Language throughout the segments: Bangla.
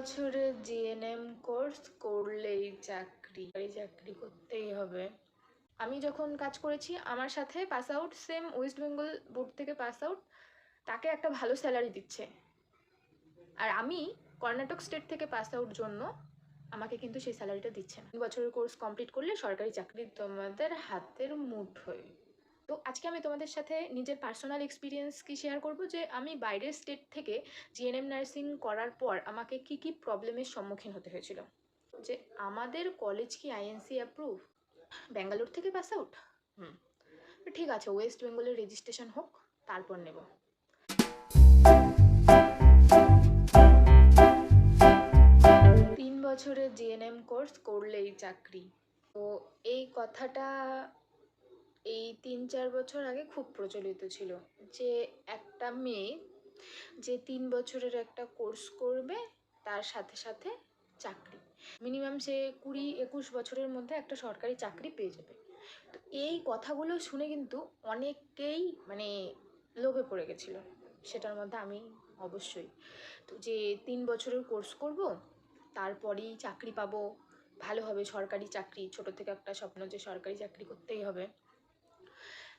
বছরের জিএনএম কোর্স করলেই চাকরি চাকরি করতেই হবে। আমি যখন কাজ করেছি, আমার সাথে pass out same West Bengal board থেকে পাস আউট তাকে একটা ভালো স্যালারি দিচ্ছে। আর আমি কর্ণাটক স্টেট থেকে পাস আউট জন্য আমাকে কিন্তু সেই স্যালারিটা দিচ্ছে না। বছরের কোর্স কমপ্লিট করলে সরকারি চাকরি তোমাদের হাতের মুঠোয়। তো আজকে আমি তোমাদের সাথে নিজের পার্সোনাল এক্সপিরিয়েন্স কি শেয়ার করব? যে আমি বাইরের স্টেট থেকে জিএনএম নার্সিং করার পর আমাকে কি কি প্রবলেমের সম্মুখীন হতে হয়েছিল? যে আমাদের কলেজ কি আইএনসি অ্যাপ্রুভ ব্যাঙ্গালোর থেকে পাস আউট হুম। ঠিক আছে ওয়েস্ট বেঙ্গলের রেজিস্ট্রেশন হোক, তারপর নেব। তিন বছরের জিএনএম কোর্স করলেই চাকরি। তো এই কথাটা এই তিন চার বছর আগে খুব প্রচলিত ছিল যে একটা মেয়ে যে তিন বছরের একটা কোর্স করবে, তার সাথে সাথে চাকরি। মিনিমাম সে কুড়ি একুশ বছরের মধ্যে একটা সরকারি চাকরি পেয়ে যাবে। তো এই কথাগুলো শুনে কিন্তু অনেকেই মানে লোভে পড়ে গেছিল। সেটার মধ্যে আমি অবশ্যই। তো যে তিন বছরের কোর্স করব, তারপরেই চাকরি পাবো, ভালো হবে সরকারি চাকরি, ছোট থেকে একটা স্বপ্ন যে সরকারি চাকরি করতেই হবে।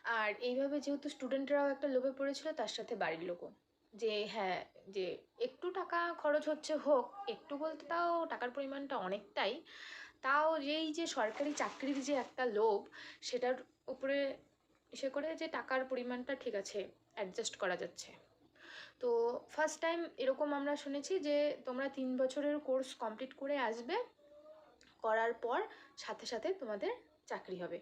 আর এইভাবে যেহেতু স্টুডেন্টরাও একটা লোভে পড়েছিল, তার সাথে বাড়ির লোকও। যে হ্যাঁ যে একটু টাকা খরচ হচ্ছে হোক, একটু বলতে তাও টাকার পরিমাণটা অনেকটাই। তাও যেই যে সরকারি চাকরির যে একটা লোভ, সেটার উপরে সে করে যে টাকার পরিমাণটা ঠিক আছে অ্যাডজাস্ট করা যাচ্ছে। তো ফার্স্ট টাইম এরকম আমরা শুনেছি যে তোমরা তিন বছরের কোর্স কমপ্লিট করে আসবে, করার পর সাথে সাথে তোমাদের চাকরি হবে।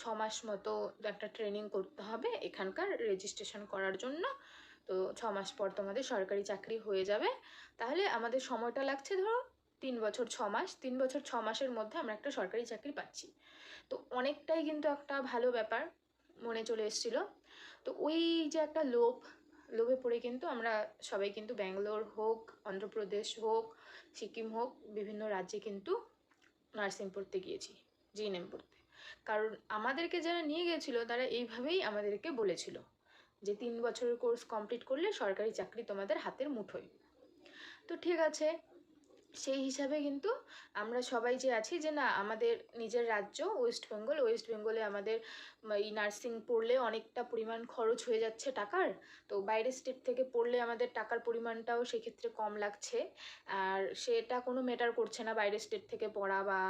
ছ মাস মতো একটা ট্রেনিং করতে হবে এখানকার রেজিস্ট্রেশন করার জন্য। তো ছ মাস পর তোমাদের সরকারি চাকরি হয়ে যাবে। তাহলে আমাদের সময়টা লাগছে ধরো তিন বছর ছ মাস তিন বছর ছ মাসের মধ্যে আমরা একটা সরকারি চাকরি পাচ্ছি। তো অনেকটাই কিন্তু একটা ভালো ব্যাপার মনে চলে এসেছিল। তো ওই যে একটা লোভ, লোভে পড়ে কিন্তু আমরা সবাই কিন্তু ব্যাঙ্গালোর হোক, অন্ধ্রপ্রদেশ হোক, সিকিম হোক, বিভিন্ন রাজ্যে কিন্তু নার্সিং পড়তে গিয়েছি জিএনএম পড়তে কারণ আমাদেরকে যারা নিয়ে গেছিল, তারা এইভাবেই আমাদেরকে বলেছিল যে তিন বছরের কোর্স কমপ্লিট করলে সরকারি চাকরি তোমাদের হাতের মুঠোয়। তো ঠিক আছে, সেই হিসাবে কিন্তু আমরা সবাই যে আছি যে না, আমাদের নিজের রাজ্য ওয়েস্ট বেঙ্গল ওয়েস্ট বেঙ্গলে আমাদের এই নার্সিং পড়লে অনেকটা পরিমাণ খরচ হয়ে যাচ্ছে টাকার। তো বাইরের স্টেট থেকে পড়লে আমাদের টাকার পরিমাণটাও সেক্ষেত্রে কম লাগছে। আর সেটা কোনো ম্যাটার করছে না বাইরের স্টেট থেকে পড়া বা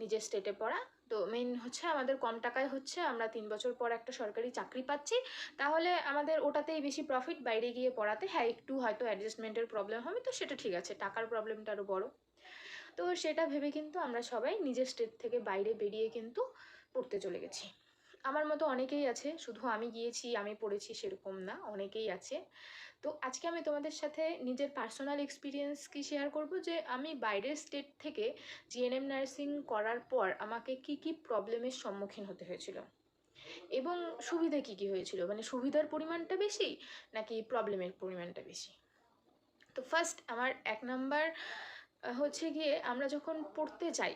নিজের স্টেটে পড়া। তো মেইন হচ্ছে আমাদের কম টাকায় হচ্ছে আমরা তিন বছর পর একটা সরকারি চাকরি পাচ্ছি। তাহলে আমাদের ওটাতেই বেশি প্রফিট বাইরে গিয়ে পড়াতে। হ্যাঁ একটু হয়তো অ্যাডজাস্টমেন্টের প্রবলেম হবে, তো সেটা ঠিক আছে, টাকার প্রবলেমটা আরও বড়। তো সেটা ভেবে কিন্তু আমরা সবাই নিজের স্টেট থেকে বাইরে বেরিয়ে কিন্তু পড়তে চলে গেছি। আমার মতো অনেকেই আছে, শুধু আমি গিয়েছি, আমি পড়েছি সেরকম না, অনেকেই আছে। তো আজকে আমি তোমাদের সাথে নিজের পার্সোনাল এক্সপিরিয়েন্স কি শেয়ার করব? যে আমি বাইরের স্টেট থেকে জিএনএম নার্সিং করার পর আমাকে কি কি প্রবলেমের সম্মুখীন হতে হয়েছিল? এবং সুবিধা কি কি হয়েছিল? মানে সুবিধার পরিমাণটা বেশি নাকি প্রবলেমের পরিমাণটা বেশি? তো ফার্স্ট আমার এক নাম্বার হচ্ছে গিয়ে আমরা যখন পড়তে যাই,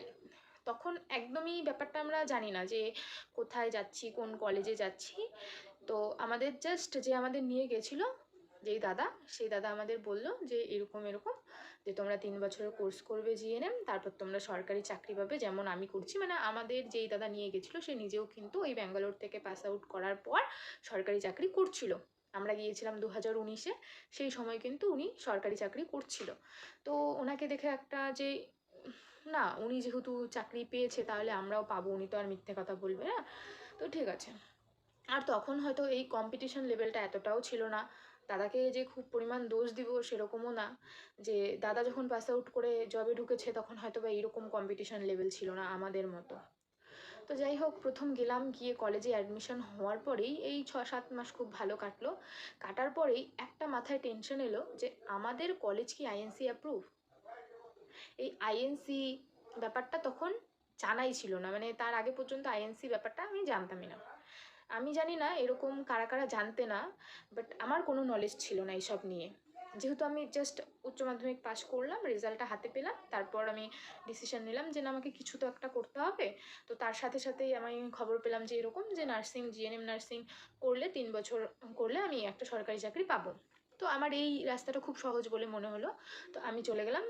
তখন একদমই ব্যাপারটা আমরা জানি না যে কোথায় যাচ্ছি, কোন কলেজে যাচ্ছি। তো আমাদের জাস্ট যে আমাদের নিয়ে গেছিল যেই দাদা, সেই দাদা আমাদের বলল যে এরকম এরকম যে তোমরা তিন বছরের কোর্স করবে জিএনএম তারপর তোমরা সরকারি চাকরি পাবে যেমন আমি করছি। মানে আমাদের যেই দাদা নিয়ে গেছিল, সে নিজেও কিন্তু ওই ব্যাঙ্গালোর থেকে পাস আউট করার পর সরকারি চাকরি করছিল। আমরা গিয়েছিলাম দু হাজার উনিশে, সেই সময় কিন্তু উনি সরকারি চাকরি করছিল। তো ওনাকে দেখে একটা যে, না, উনি যেহেতু চাকরি পেয়েছে তাহলে আমরাও পাবো, উনি তো আর মিথ্যে কথা বলবে না। তো ঠিক আছে। আর তখন হয়তো এই কম্পিটিশন লেভেলটা এতটাও ছিল না। দাদাকে যে খুব পরিমাণ দোষ দিব সেরকমও না। যে দাদা যখন পাস আউট করে জবে ঢুকেছে তখন হয়তো বা এইরকম কম্পিটিশন লেভেল ছিল না আমাদের মতো। তো যাই হোক, প্রথম গেলাম গিয়ে কলেজে অ্যাডমিশন হওয়ার পরেই এই ছ সাত মাস খুব ভালো কাটলো। কাটার পরেই একটা মাথায় টেনশন এলো যে আমাদের কলেজ কি আইএনসি অ্যাপ্রুভ এই আইএনসি ব্যাপারটা তখন জানাই ছিল না। মানে তার আগে পর্যন্ত আইএনসি ব্যাপারটা আমি জানতামই না। আমি জানি না এরকম কারা কারা জানতে না বাট আমার কোনো নলেজ ছিল না এইসব নিয়ে। যেহেতু আমি জাস্ট উচ্চ মাধ্যমিক পাশ করলাম রেজাল্টটা হাতে পেলাম, তারপর আমি ডিসিশন নিলাম যে না, আমাকে কিছু তো একটা করতে হবে। তো তার সাথে সাথেই আমি খবর পেলাম যে এরকম যে নার্সিং জিএনএম নার্সিং করলে তিন বছর করলে আমি একটা সরকারি চাকরি পাবো। তো আমার এই রাস্তাটা খুব সহজ বলে মনে হলো। তো আমি চলে গেলাম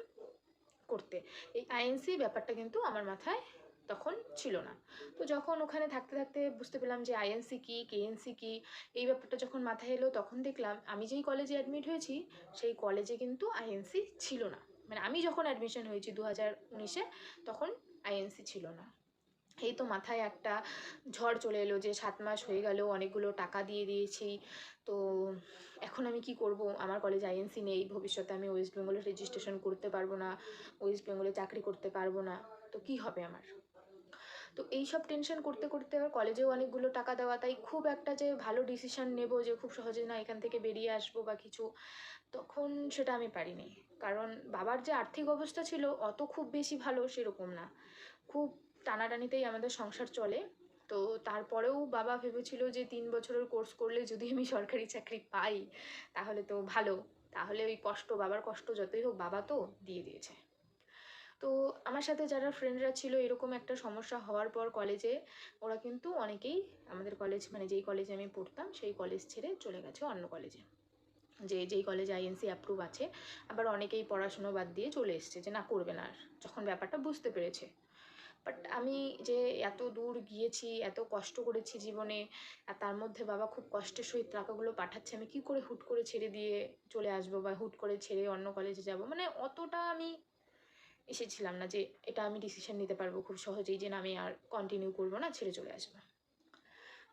করতে। এই আইএনসি ব্যাপারটা কিন্তু আমার মাথায় তখন ছিল না। তো যখন ওখানে থাকতে থাকতে বুঝতে পেলাম যে আইএনসি কী, কেএনসি কী, এই ব্যাপারটা যখন মাথায় এলো তখন দেখলাম আমি যেই কলেজে অ্যাডমিট হয়েছি সেই কলেজে কিন্তু আইএনসি ছিল না। মানে আমি যখন অ্যাডমিশন হয়েছি দু হাজার উনিশে তখন আইএনসি ছিল না। এই তো মাথায় একটা ঝড় চলে এলো যে সাত মাস হয়ে গেল, অনেকগুলো টাকা দিয়ে দিয়েছি। তো এখন আমি কি করব? আমার কলেজ আইএনসি নেই, ভবিষ্যতে আমি ওয়েস্ট বেঙ্গলে রেজিস্ট্রেশন করতে পারব না ওয়েস্ট বেঙ্গলে চাকরি করতে পারব না। তো কি হবে আমার? তো এই সব টেনশন করতে করতে আবার কলেজেও অনেকগুলো টাকা দেওয়া, তাই খুব একটা যে ভালো ডিসিশন নেব যে খুব সহজে না এখান থেকে বেরিয়ে আসব বা কিছু, তখন সেটা আমি পারিনি। কারণ বাবার যে আর্থিক অবস্থা ছিল, অত খুব বেশি ভালো সেরকম না। খুব টানাটানিতেই আমাদের সংসার চলে। তো তারপরেও বাবা ভেবেছিল যে তিন বছরের কোর্স করলে যদি আমি সরকারি চাকরি পাই, তাহলে তো ভালো। তাহলে ওই কষ্ট, বাবার কষ্ট যতই হোক বাবা তো দিয়ে দিয়েছে। তো আমার সাথে যারা ফ্রেন্ডরা ছিল এরকম একটা সমস্যা হওয়ার পর কলেজে ওরা কিন্তু অনেকেই আমাদের কলেজ মানে যেই কলেজে আমি পড়তাম, সেই কলেজ ছেড়ে চলে গেছে অন্য কলেজে যে, যেই কলেজে আইএনসি অ্যাপ্রুভ আছে, আবার অনেকেই পড়াশুনো বাদ দিয়ে চলে এসছে যে, না, করবে না। আর যখন ব্যাপারটা বুঝতে পেরেছে। বাট আমি যে, এত দূর গিয়েছি, এত কষ্ট করেছি জীবনে, আর তার মধ্যে বাবা খুব কষ্টের সহিত টাকাগুলো পাঠাচ্ছে, আমি কি করে হুট করে ছেড়ে দিয়ে চলে আসব বা হুট করে ছেড়ে অন্য কলেজে যাব? মানে অতটা আমি এসেছিলাম না যে এটা আমি ডিসিশন নিতে পারব খুব সহজেই যে না, আমি আর কন্টিনিউ করব না, ছেড়ে চলে আসব।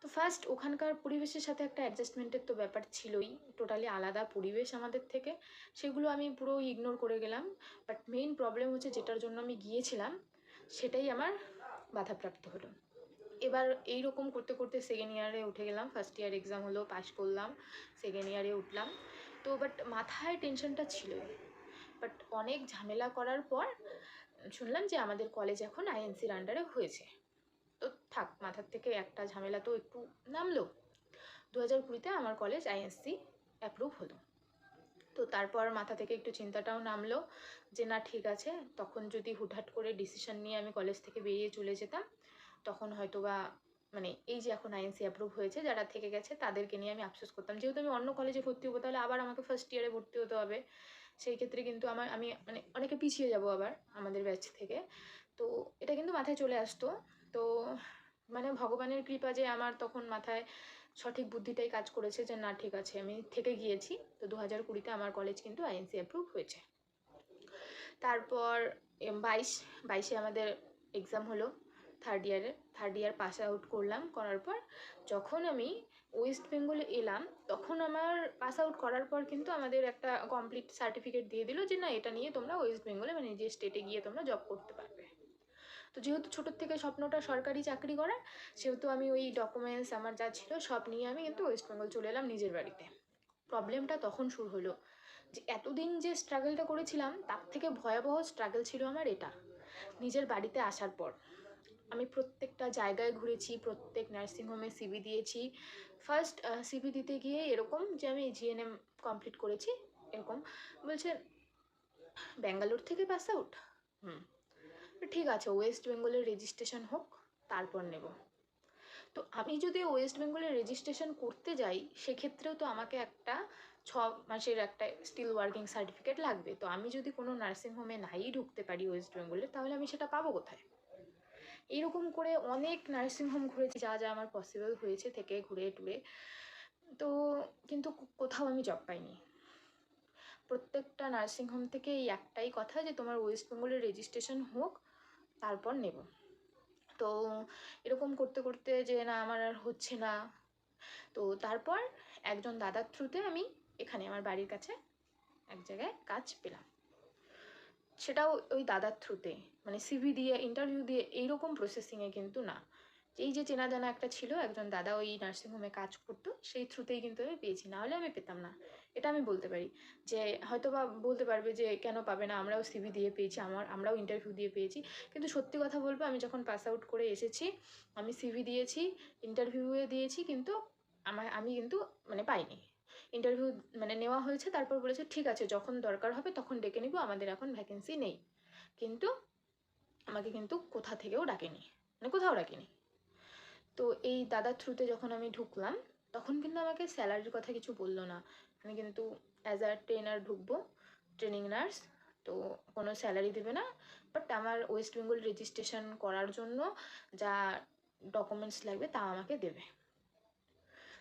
তো ফার্স্ট ওখানকার পরিবেশের সাথে একটা অ্যাডজাস্টমেন্টের তো ব্যাপার ছিলই টোটালি আলাদা পরিবেশ আমাদের থেকে। সেগুলো আমি পুরো ইগনোর করে গেলাম। বাট মেইন প্রবলেম হচ্ছে যেটার জন্য আমি গিয়েছিলাম, সেটাই আমার বাধাপ্রাপ্ত হলো। এবার এই রকম করতে করতে সেকেন্ড ইয়ারে উঠে গেলাম। ফার্স্ট ইয়ার এক্সাম হলো পাশ করলাম সেকেন্ড ইয়ারে উঠলাম। তো বাট মাথায় টেনশনটা ছিলই। বাট অনেক ঝামেলা করার পর শুনলাম যে আমাদের কলেজ এখন আইএনসির আন্ডারে হয়েছে। তো থাক, মাথার থেকে একটা ঝামেলা তো একটু নামলো। দু হাজার কুড়িতে আমার কলেজ আইএনসি অ্যাপ্রুভ হলো। তো তারপর মাথা থেকে একটু চিন্তাটাও নামলো যে না, ঠিক আছে, তখন যদি হুটহাট করে ডিসিশন নিয়ে আমি কলেজ থেকে বেরিয়ে চলে যেতাম, তখন হয়তো বা মানে এই যে এখন আইএনসি অ্যাপ্রুভ হয়েছে, যারা থেকে গেছে তাদেরকে নিয়ে আমি আফসোস করতাম। যেহেতু আমি অন্য কলেজে ভর্তি হব, তাহলে আবার আমাকে ফার্স্ট ইয়ারে ভর্তি হতে হবে। সেই ক্ষেত্রে কিন্তু আমার, আমি মানে অনেকে পিছিয়ে যাব আবার আমাদের ব্যাচ থেকে। তো এটা কিন্তু মাথায় চলে আসতো। তো মানে ভগবানের কৃপা যে আমার তখন মাথায় সঠিক বুদ্ধিটাই কাজ করেছে যে না, ঠিক আছে, আমি থেকে গিয়েছি। তো দু হাজার কুড়িতে আমার কলেজ কিন্তু আইএনসি অ্যাপ্রুভ হয়েছে। তারপর বাইশ, বাইশে আমাদের এক্সাম হলো থার্ড ইয়ারে থার্ড ইয়ার পাস আউট করলাম। করার পর যখন আমি ওয়েস্ট বেঙ্গলে এলাম, তখন আমার পাস আউট করার পর কিন্তু আমাদের একটা কমপ্লিট সার্টিফিকেট দিয়ে দিল যে, না, এটা নিয়ে তোমরা ওয়েস্ট বেঙ্গলে মানে যে স্টেটে গিয়ে তোমরা জব করতে পারবে। তো যেহেতু ছোটোর থেকে স্বপ্নটা সরকারি চাকরি করা সেহেতু আমি ওই ডকুমেন্টস আমার যা ছিল সব নিয়ে আমি কিন্তু ওয়েস্ট বেঙ্গল চলে এলাম নিজের বাড়িতে। প্রবলেমটা তখন শুরু হলো যে, এতদিন যে স্ট্রাগলটা করেছিলাম, তার থেকে ভয়াবহ স্ট্রাগল ছিল আমার এটা। নিজের বাড়িতে আসার পর। আমি প্রত্যেকটা জায়গায় ঘুরেছি, প্রত্যেক নার্সিংহোমে সিবি দিয়েছি। ফার্স্ট সিবি দিতে গিয়ে এরকম যে আমি জিএনএম কমপ্লিট করেছি, এরকম বলছে, ব্যাঙ্গালোর থেকে পাস আউট হুম। ঠিক আছে ওয়েস্ট বেঙ্গলের রেজিস্ট্রেশন হোক, তারপর নেব। তো আমি যদি ওয়েস্ট বেঙ্গলের রেজিস্ট্রেশন করতে যাই, সেক্ষেত্রেও তো আমাকে একটা ছ মাসের একটা স্টিল ওয়ার্কিং সার্টিফিকেট লাগবে। তো আমি যদি কোনো নার্সিংহোমে নাই ঢুকতে পারি ওয়েস্ট বেঙ্গলে তাহলে আমি সেটা পাবো কোথায়? এরকম করে অনেক নার্সিংহোম ঘুরেছি, যা যা আমার পসিবল হয়েছে থেকে ঘুরে টুরে। তো কিন্তু কোথাও আমি জব পাইনি। প্রত্যেকটা নার্সিংহোম থেকে এই একটাই কথা যে, তোমার ওয়েস্ট বেঙ্গলের রেজিস্ট্রেশন হোক, তারপর নেব। তো এরকম করতে করতে যে, না, আমার আর হচ্ছে না। তো তারপর একজন দাদার থ্রুতে আমি এখানে আমার বাড়ির কাছে এক জায়গায় কাজ পেলাম। সেটাও ওই দাদার থ্রুতে মানে সিভি দিয়ে ইন্টারভিউ দিয়ে এইরকম প্রসেসিংয়ে কিন্তু না। এই যে চেনা জানা একটা ছিল, একজন দাদা ওই নার্সিংহোমে কাজ করতো, সেই থ্রুতেই কিন্তু আমি পেয়েছি। নাহলে আমি পেতাম না। এটা আমি বলতে পারি। যে হয়তো বা বলতে পারবে যে, কেন পাবে না? আমরাও সিভি দিয়ে পেয়েছি, আমার, আমরাও ইন্টারভিউ দিয়ে পেয়েছি। কিন্তু সত্যি কথা বলব, আমি যখন পাস আউট করে এসেছি, আমি সিভি দিয়েছি ইন্টারভিউয়ে দিয়েছি, কিন্তু আমার আমি কিন্তু মানে পাইনি। ইন্টারভিউ মানে নেওয়া হয়েছে, তারপর বলেছে, ঠিক আছে, যখন দরকার হবে, তখন ডেকে নিব, আমাদের এখন ভ্যাকেন্সি নেই। কিন্তু আমাকে কিন্তু কোথা থেকেও ডাকেনি মানে কোথাও ডাকেনি। তো এই দাদার থ্রুতে যখন আমি ঢুকলাম, তখন কিন্তু আমাকে স্যালারির কথা কিছু বলল না। আমি কিন্তু অ্যাজ আ ট্রেনার ঢুকবো ট্রেনিং নার্স তো কোনো স্যালারি দেবে না। বাট আমার ওয়েস্ট বেঙ্গল রেজিস্ট্রেশন করার জন্য যা ডকুমেন্টস লাগবে, তা আমাকে দেবে।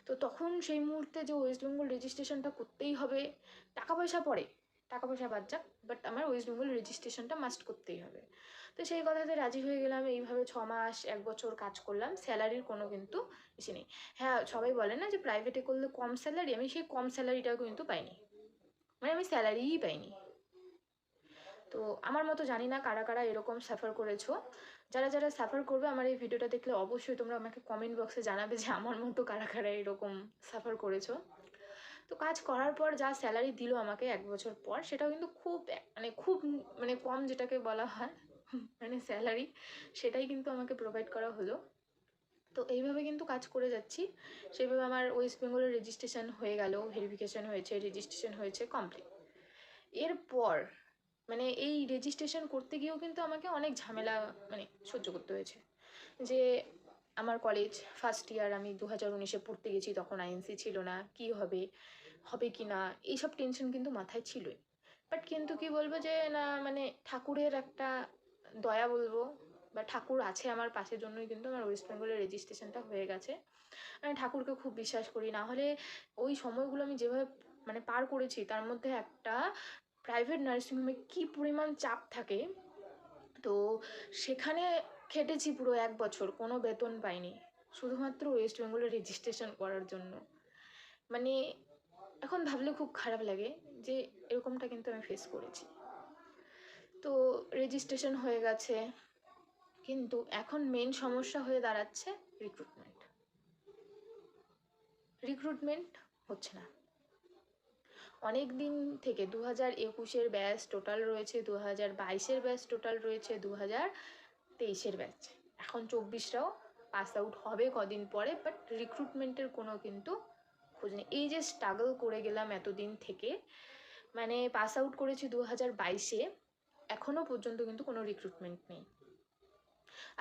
তো তখন সেই মুহূর্তে যে ওয়েস্ট বেঙ্গল রেজিস্ট্রেশনটা করতেই হবে, টাকা পয়সা পড়ে, টাকা পয়সা বাদ যাক বাট আমার ওয়েস্ট বেঙ্গল রেজিস্ট্রেশনটা মাস্ট করতেই হবে। তো সেই কথাতে রাজি হয়ে গেলাম, এইভাবে ছ মাস, এক বছর কাজ করলাম স্যালারির কোনো কিন্তু ইসে নেই। হ্যাঁ সবাই বলে না যে প্রাইভেটে করলে কম স্যালারি আমি সেই কম স্যালারিটাও কিন্তু পাইনি। মানে আমি স্যালারিই পাইনি। তো আমার মতো জানি না কারা কারা এরকম সাফার করেছ। যারা যারা সাফার করবে আমার এই ভিডিওটা দেখলে অবশ্যই তোমরা আমাকে কমেন্ট বক্সে জানাবে যে আমার মতো কারা কারা এরকম সাফার করেছ। তো কাজ করার পর যা স্যালারি দিল আমাকে এক বছর পর, সেটাও কিন্তু খুব মানে খুব মানে কম যেটাকে বলা হয় মানে স্যালারি সেটাই কিন্তু আমাকে প্রোভাইড করা হলো। তো এইভাবে কিন্তু কাজ করে যাচ্ছি। সেইভাবে আমার ওয়েস্ট বেঙ্গলের রেজিস্ট্রেশন হয়ে গেল ভেরিফিকেশন হয়েছে রেজিস্ট্রেশন হয়েছে কমপ্লিট এরপর মানে এই রেজিস্ট্রেশন করতে গিয়েও কিন্তু আমাকে অনেক ঝামেলা মানে সহ্য করতে হয়েছে। যে আমার কলেজ ফার্স্ট ইয়ার আমি দু হাজার উনিশে পড়তে গেছি, তখন আইএনসি ছিল না, কি হবে হবে কি না, এইসব টেনশন কিন্তু মাথায় ছিলই। বাট কিন্তু কি বলব যে, না মানে ঠাকুরের একটা দয়া বলব, বা ঠাকুর আছে আমার পাশের জন্যই কিন্তু আমার ওয়েস্ট বেঙ্গলের রেজিস্ট্রেশনটা হয়ে গেছে। আমি ঠাকুরকে খুব বিশ্বাস করি, না হলে ওই সময়গুলো আমি যেভাবে মানে পার করেছি, তার মধ্যে একটা প্রাইভেট নার্সিংহোমে কী পরিমাণ চাপ থাকে? তো সেখানে খেটেছি পুরো এক বছর, কোনো বেতন পাইনি। শুধুমাত্র ওয়েস্ট বেঙ্গলে রেজিস্ট্রেশন করার জন্য। মানে এখন ভাবলে খুব খারাপ লাগে যে এরকমটা কিন্তু আমি ফেস করেছি। তো রেজিস্ট্রেশন হয়ে গেছে, কিন্তু এখন মেন সমস্যা হয়ে দাঁড়াচ্ছে রিক্রুটমেন্ট রিক্রুটমেন্ট হচ্ছে না। অনেক দিন থেকে দু হাজার একুশের ব্যাচ টোটাল রয়েছে দু হাজার বাইশের ব্যাচ টোটাল রয়েছে দু হাজার তেইশের ব্যাচ। এখন চব্বিশটাও পাস আউট হবে কদিন পরে বাট রিক্রুটমেন্টের কোনো কিন্তু খোঁজ নেই। এই যে স্ট্রাগল করে গেলাম এতদিন থেকে মানে পাস আউট করেছি দু হাজার বাইশে এখনও পর্যন্ত কিন্তু কোনো রিক্রুটমেন্ট নেই।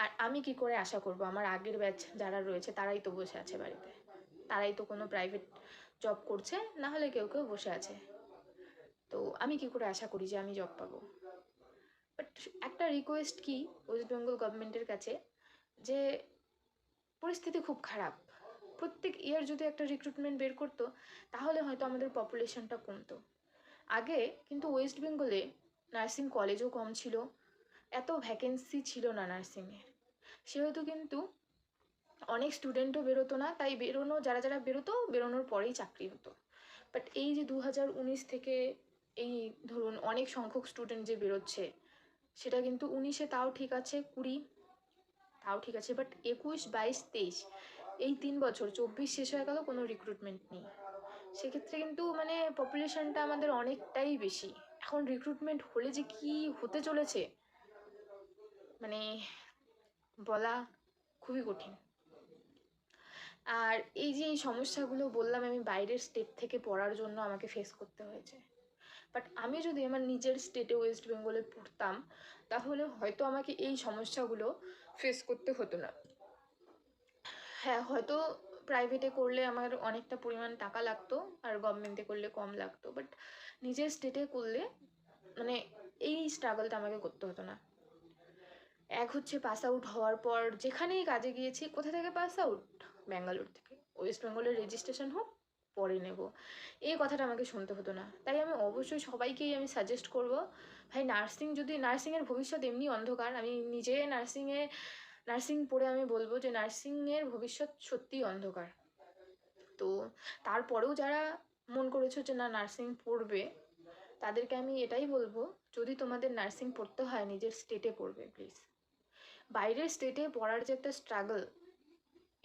আর আমি কি করে আশা করব? আমার আগের ব্যাচ যারা রয়েছে, তারাই তো বসে আছে বাড়িতে। তারাই তো কোনো প্রাইভেট জব করছে, না হলে কেউ কেউ বসে আছে। তো আমি কি করে আশা করি যে আমি জব পাবো? বাট একটা রিকোয়েস্ট কি ওয়েস্ট বেঙ্গল গভর্নমেন্টের কাছে যে পরিস্থিতি খুব খারাপ। প্রত্যেক ইয়ার যদি একটা রিক্রুটমেন্ট বের করতো, তাহলে হয়তো আমাদের পপুলেশনটা কমতো। আগে কিন্তু ওয়েস্ট বেঙ্গলে নার্সিং কলেজও কম ছিল। এত ভ্যাকেন্সি ছিল না নার্সিংয়ের সেহেতু কিন্তু অনেক স্টুডেন্টও বেরোতো না, তাই বেরোনো, যারা যারা বেরোতো, বেরোনোর পরেই চাকরি হতো। বাট এই যে দু হাজার উনিশ থেকে এই ধরুন অনেক সংখ্যক স্টুডেন্ট যে বেরোচ্ছে, সেটা কিন্তু উনিশে তাও ঠিক আছে, কুড়ি তাও ঠিক আছে বাট একুশ, বাইশ, তেইশ, এই তিন বছর, চব্বিশ শেষ হয়ে গেল, কোনো রিক্রুটমেন্ট নেই। সেক্ষেত্রে কিন্তু মানে পপুলেশনটা আমাদের অনেকটাই বেশি। এখন রিক্রুটমেন্ট হলে যে কি হতে চলেছে মানে বলা খুবই কঠিন। আর এই যে এই সমস্যাগুলো বললাম আমি বাইরের স্টেট থেকে পড়ার জন্য আমাকে ফেস করতে হয়েছে। বাট আমি যদি আমার নিজের স্টেটে ওয়েস্ট বেঙ্গলে পড়তাম, তাহলে হয়তো আমাকে এই সমস্যাগুলো ফেস করতে হতো না। হ্যাঁ হয়তো প্রাইভেটে করলে আমার অনেকটা পরিমাণ টাকা লাগতো, আর গভর্নমেন্টে করলে কম লাগতো। বাট নিজের স্টেটে করলে মানে এই স্ট্রাগলটা আমাকে করতে হতো না। এক হচ্ছে পাস আউট হওয়ার পর যেখানেই কাজে গিয়েছি, কোথা থেকে পাস আউট ব্যাঙ্গালোর থেকে। ওয়েস্ট বেঙ্গলের রেজিস্ট্রেশন হোক, পরে নেব। এই কথাটা আমাকে শুনতে হতো না। তাই আমি অবশ্যই সবাইকেই আমি সাজেস্ট করব, ভাই নার্সিং যদি নার্সিংয়ের ভবিষ্যৎ এমনি অন্ধকার, আমি নিজে নার্সিংয়ে নার্সিং পড়ে আমি বলব যে নার্সিংয়ের ভবিষ্যৎ সত্যিই অন্ধকার। তো তারপরেও যারা মন করেছ যে না নার্সিং পড়বে, তাদেরকে আমি এটাই বলব, যদি তোমাদের নার্সিং পড়তে হয়, নিজের স্টেটে পড়বে প্লিজ বাইরের স্টেটে পড়ার যে একটা স্ট্রাগল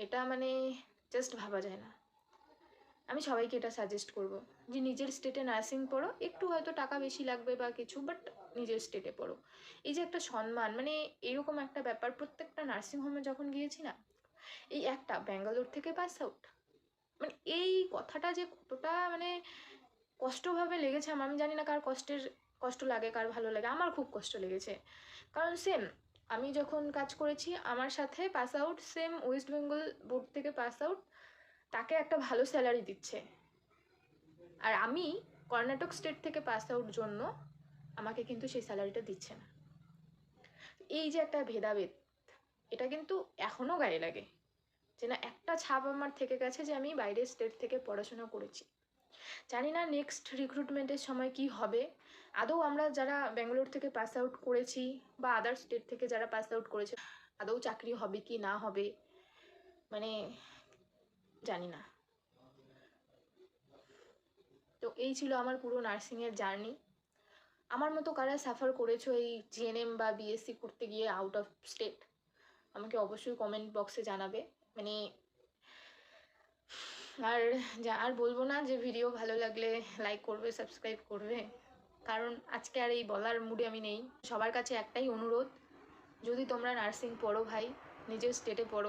এটা মানে জাস্ট ভাবা যায় না। আমি সবাইকে এটা সাজেস্ট করব যে নিজের স্টেটে নার্সিং পড়ো, একটু হয়তো টাকা বেশি লাগবে বা কিছু বাট নিজের স্টেটে পড়ো। এই যে একটা সম্মান মানে এরকম একটা ব্যাপার, প্রত্যেকটা নার্সিং হোমে যখন গিয়েছি না, এই একটা, ব্যাঙ্গালোর থেকে পাস আউট মানে এই কথাটা যে কতটা মানে কষ্টভাবে লেগেছে আমার আমি জানি না কার কষ্টের, কষ্ট লাগে, কার ভালো লাগে, আমার খুব কষ্ট লেগেছে। কারণ সেম আমি যখন কাজ করেছি, আমার সাথে pass out same West Bengal board থেকে পাস আউট তাকে একটা ভালো স্যালারি দিচ্ছে। আর আমি কর্ণাটক স্টেট থেকে পাস আউট জন্য আমাকে কিন্তু সেই স্যালারিটা দিচ্ছে না। এই যে একটা ভেদাভেদ, এটা কিন্তু এখনও গায়ে লাগে যে না, একটা ছাপ আমার থেকে গেছে যে আমি বাইরের স্টেট থেকে পড়াশোনা করেছি। জানি না নেক্সট রিক্রুটমেন্টের সময় কি হবে আদৌ আমরা যারা ব্যাঙ্গালোর থেকে পাস আউট করেছি বা আদার স্টেট থেকে যারা পাস আউট করেছে, আদৌ চাকরি হবে কি না হবে? মানে জানি না। তো এই ছিল আমার পুরো নার্সিংয়ের জার্নি আমার মতো কারা সাফার করেছ এই জিএনএম বা বিএসসি করতে গিয়ে আউট অফ স্টেট আমাকে অবশ্যই কমেন্ট বক্সে জানাবে। মানে আর যা, আর বলব না যে ভিডিও ভালো লাগলে লাইক করবে সাবস্ক্রাইব করবে। কারণ আজকে আর এই বলার মুডে আমি নেই। সবার কাছে একটাই অনুরোধ, যদি তোমরা নার্সিং পড়ো ভাই, নিজের স্টেটে পড়ো।